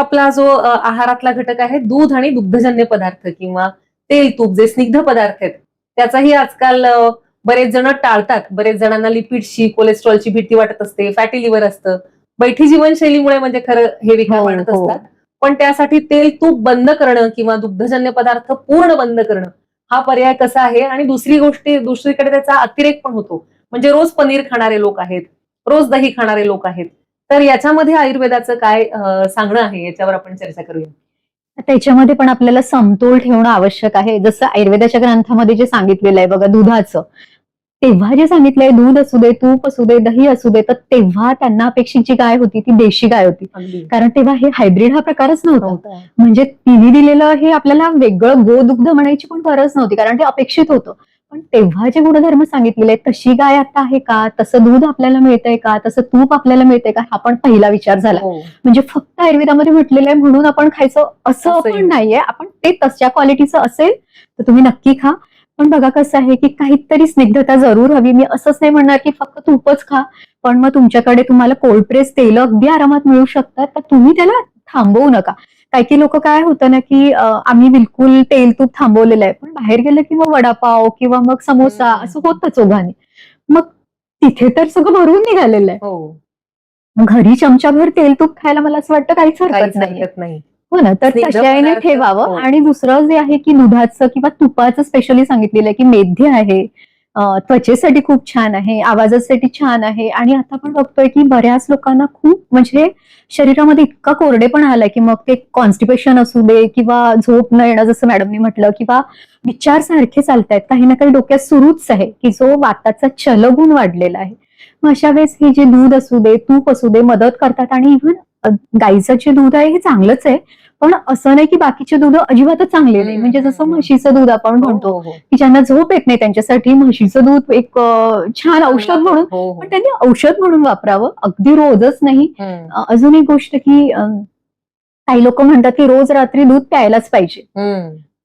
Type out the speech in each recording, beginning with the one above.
आपला जो आहारातला घटक आहे दूध आणि दुग्धजन्य पदार्थ किंवा तेल तूप जे स्निग्ध पदार्थ आहेत त्याचाही आजकाल बरेच जण टाळतात. बरेच जणांना लिपिडची कोलेस्ट्रॉलची भीती वाटत असते फॅटी लिव्हर असतं. बैठी जीवनशैलीमुळे म्हणजे खरं हे विकार हो, वाढत हो. असतात. पण त्यासाठी तेल तूप बंद करणं किंवा दुग्धजन्य पदार्थ पूर्ण बंद करणं हा पर्याय कसा आहे? आणि दुसरी गोष्टी दुसरीकडे त्याचा अतिरेक पण होतो. म्हणजे रोज पनीर खाणारे लोक आहेत रोज दही खाणारे लोक आहेत. तर याच्यामध्ये आयुर्वेदाचं काय सांगणं आहे? याच्यावर आपण चर्चा करूया. त्याच्यामध्ये पण आपल्याला समतोल ठेवणं आवश्यक आहे. जसं आयुर्वेदाच्या ग्रंथामध्ये जे सांगितलेलं आहे बघा दुधाचं. तेव्हा जे सांगितलंय दूध असू दे तूप असू दे दही असू दे तर तेव्हा त्यांना अपेक्षित जी गाय होती ती देशी गाय होती. कारण तेव्हा हे हायब्रिड हा प्रकारच नव्हता. म्हणजे तिने दिलेलं हे आपल्याला वेगळं गोदुग्ध म्हणायची पण गरज नव्हती कारण ते अपेक्षित होतं. पण तेव्हा जे गुणधर्म सांगितलेले आहेत, तशी गाय आता आहे का? तसं दूध आपल्याला मिळतंय का? तसं तूप आपल्याला मिळतंय का? हा पण पहिला विचार झाला. हो. म्हणजे फक्त आयुर्वेदामध्ये म्हटलेलं आहे म्हणून आपण खायचं असं पण नाहीये. आपण ते तशा क्वालिटीचं असेल तर तुम्ही नक्की खा. पण बघा कसं आहे की काहीतरी स्निग्धता जरूर हवी. मी असंच नाही म्हणणार की फक्त तूपच खा. पण मग तुमच्याकडे तुम्हाला कोल्ड प्रेस तेल अगदी आरामात मिळू शकतात तर तुम्ही त्याला थांबवू नका. काही काही लोक काय होतं ना की आम्ही बिलकुल तेल तूप थांबवलेलं आहे. पण बाहेर गेलं की मग वडापाव किंवा मग समोसा. असं होतच ओघाने. मग तिथे तर सगळं भरून निघालेलं आहे. हो. मग घरी चमचाभर तेल तूप खायला मला असं वाटतं काहीच हरकत नाही. हो ना तर पदार्थ, ठेवावं. हो. आणि दुसरं जे आहे की दुधाचं किंवा तुपाचं स्पेशली सांगितलेलं आहे की मेध्ये आहे त्वचेसाठी खूप छान आहे आवाजासाठी छान आहे आणि आता आपण बघतोय की बऱ्याच लोकांना खूप म्हणजे शरीरामध्ये इतका कोरडेपणा आलाय की मग ते कॉन्स्टिपेशन असू दे किंवा झोप न येणं जसं मॅडमनी म्हटलं किंवा विचार सारखे चालतायत काही ना काही डोक्यात सुरूच आहे की जो वाताचा चलगुण वाढलेला आहे. मग अशा वेळेस हे जे दूध असू दे तूप असू दे मदत करतात आणि इव्हन गाईचं जे दूध आहे हे चांगलंच आहे पण असं नाही की बाकीचे दूध अजिबातच चांगले नाही म्हणजे जसं. म्हशीचं दूध आपण म्हणतो हो, हो, की ज्यांना झोप येत नाही त्यांच्यासाठी म्हशीचं दूध एक छान औषध म्हणून हो, हो. पण त्यांनी औषध म्हणून वापरावं अगदी रोजच नाही अजून एक गोष्ट की काही लोक म्हणतात की रोज रात्री दूध प्यायलाच पाहिजे.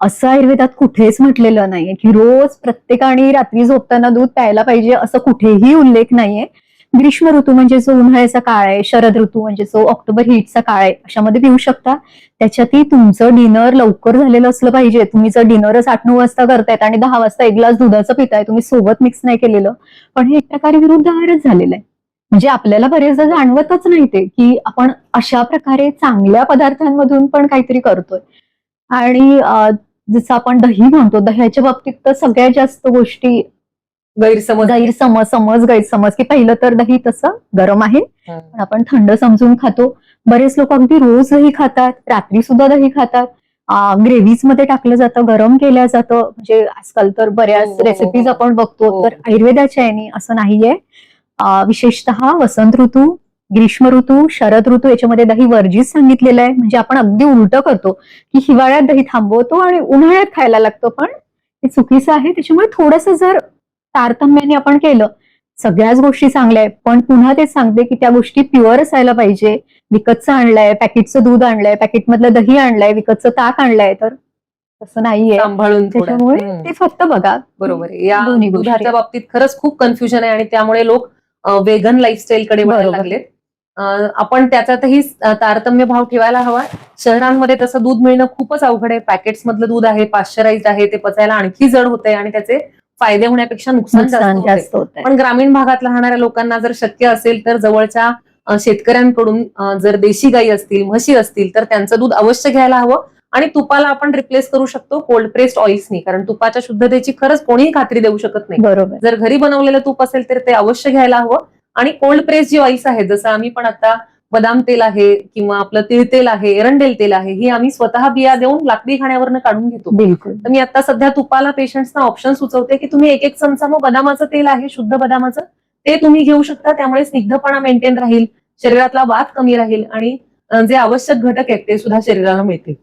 असं आयुर्वेदात कुठेच म्हटलेलं नाहीये की रोज प्रत्येकाने रात्री झोपताना दूध प्यायला पाहिजे असं कुठेही उल्लेख नाहीये ग्रीष्म ऋतू म्हणजे जो उन्हाळ्याचा काळ आहे शरद ऋतू म्हणजे जो ऑक्टोबर हीटचा काळ आहे अशामध्ये पिऊ शकता. त्याच्यातही तुमचं डिनर लवकर झालेलं असलं पाहिजे. तुम्ही जर डिनरच आठ नऊ वाजता करतायत आणि दहा वाजता एक ग्लास दुधाचं पिताय तुम्ही सोबत मिक्स नाही केलेलं. पण हे एक प्रकारे विरुद्ध आहारच झालेलं आहे. म्हणजे आपल्याला बरेचदा जाणवतच नाही ते की आपण अशा प्रकारे चांगल्या पदार्थांमधून पण काहीतरी करतोय. आणि जसं आपण दही म्हणतो दह्याच्या बाबतीत तर सगळ्यात जास्त गोष्टी गैरसमज. गैरसमज समज गैरसमज. की पहिलं तर दही तसं गरम आहे. पण आपण थंड समजून खातो. बरेच लोक अगदी रोज दही खातात. रात्री सुद्धा दही खातात. ग्रेव्हीजमध्ये टाकलं जातं गरम केलं जातं. म्हणजे आजकाल तर हो, बऱ्याच हो, रेसिपीज हो. आपण बघतो. हो. तर आयुर्वेदाच्या याने असं नाहीये. विशेषतः वसंत ऋतू ग्रीष्म ऋतू शरद ऋतू याच्यामध्ये दही वर्जित सांगितलेलं आहे. म्हणजे आपण अगदी उलट करतो की हिवाळ्यात दही थांबवतो आणि उन्हाळ्यात खायला लागतो. पण हे चुकीचं आहे. त्याच्यामुळे थोडस जर तारतम्याने आपण केलं. सगळ्याच गोष्टी चांगल्या आहेत. पण पुन्हा तेच सांगते की त्या गोष्टी प्युअर असायला पाहिजे. विकतचं आणलंय पॅकेटचं दूध आणलंय पॅकेटमधलं दही आणलंय विकतचं ताक आणलंय तर तसं नाहीये. सांभाळून. त्याच्यामुळे. ते फक्त बघा. बरोबर या दुधाच्या. बाबतीत खरंच खूप कन्फ्युजन आहे आणि त्यामुळे लोक वेगन लाईफस्टाईल कडे वळायला. लागलेत. आपण त्याच्यातही तारतम्य भाव ठेवायला हवा. शहरांमध्ये तसं दूध मिळणं खूपच अवघड आहे. पॅकेट्स मधलं दूध आहे पाश्चराईज आहे ते पचायला आणखी जड होते आणि त्याचे फायदे होण्यापेक्षा नुकसान जास्त होते. पण ग्रामीण भागात राहणाऱ्या लोकांना जर शक्य असेल तर जवळच्या शेतकऱ्यांकडून जर देशी गाई असतील म्हशी असतील तर त्यांचं दूध अवश्य घ्यायला हवं आणि तुपाला आपण रिप्लेस करू शकतो कोल्ड प्रेस्ड ऑइल्सनी कारण तुपाच्या शुद्धतेची खरंच कोणीही खात्री देऊ शकत नाही. बरोबर. जर घरी बनवलेलं तूप असेल तर ते अवश्य घ्यायला हवं. आणि कोल्ड प्रेस जी ऑइल्स आहेत जसं आम्ही पण आता बदाम तेल आहे किंवा आपलं तिळ तेल आहे एरंडेल तेल आहे ही आम्ही स्वतः बिया देऊन लाकडी खाण्यावरनं काढून घेतो. बिलकुल. तर मी आता सध्या तुपाला पेशंट्सना ऑप्शन सुचवते की तुम्ही एक एक चमचा मग बदामाचं तेल आहे शुद्ध बदामाचं ते तुम्ही घेऊ शकता. त्यामुळे स्निग्धपणा मेंटेन राहील शरीरातला वात कमी राहील आणि जे आवश्यक घटक आहेत ते सुद्धा शरीराला मिळतील.